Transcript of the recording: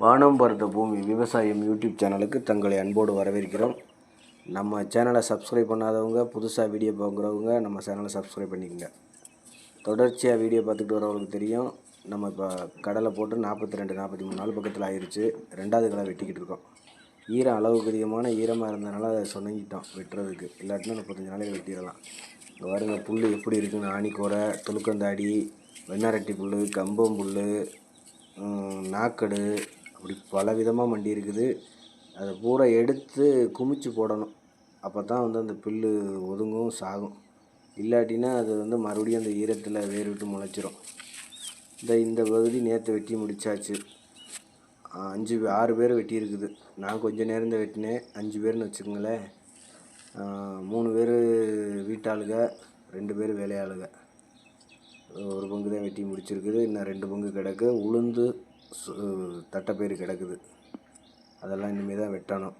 வானம் பார்த்த பூமி விவசாயம் யூடியூப் சேனலுக்கு தங்களை அன்போடு வரவேற்கிறோம். நம்ம சேனலை சப்ஸ்கிரைப் பண்ணாதவங்க புதுசாக வீடியோ பார்க்குறவங்க நம்ம சேனலை சப்ஸ்கிரைப் பண்ணிக்கோங்க. தொடர்ச்சியாக வீடியோ பார்த்துட்டு வரவங்களுக்கு தெரியும். நம்ம இப்போ கடலை போட்டு நாற்பத்தி ரெண்டு நாற்பத்தி மூணு நாள் பக்கத்தில் ஆயிடுச்சு ரெண்டாவது கடை வெட்டிக்கிட்டு இருக்கோம். ஈரம் அளவுக்கு அதிகமான ஈரமாக இருந்தனால அதை சொன்னங்கிட்டோம் வெட்டுறதுக்கு. இல்லாட்டினா முப்பத்தஞ்சு நாளைக்கு வெட்டிடலாம். இங்கே பாருங்க புல் எப்படி இருக்குன்னு ஆணிக்கோரை துளுக்கந்தாடி வெண்ணாரட்டி புல் கம்பம் புல் நாக்கடு அப்படி பல விதமாக மண்டி இருக்குது. அதை பூரா எடுத்து குமிச்சு போடணும். அப்போ தான் வந்து அந்த புல்லு ஒதுங்கும் சாகும். இல்லாட்டினா அது வந்து மறுபடியும் அந்த ஈரத்தில் வேர் விட்டு முளைச்சிரும். இந்த இந்த பகுதி நேற்று வெட்டி முடித்தாச்சு அஞ்சு பே- ஆறு பேர் வெட்டியிருக்குது. நான் கொஞ்சம் நேரம் தான் வெட்டினேன். அஞ்சு பேர்னு வச்சுக்கோங்களேன். மூணு பேர் வீட்டாளுக ரெண்டு பேர் வேலையாளுக. ஒரு பங்கு தான் வெட்டி முடிச்சிருக்குது. இன்னும் ரெண்டு பங்கு கிடக்கு. உளுந்து தட்டைப்பயிறு கிடக்குது. அதெல்லாம் இனிமேல் தான் வெட்டணும்.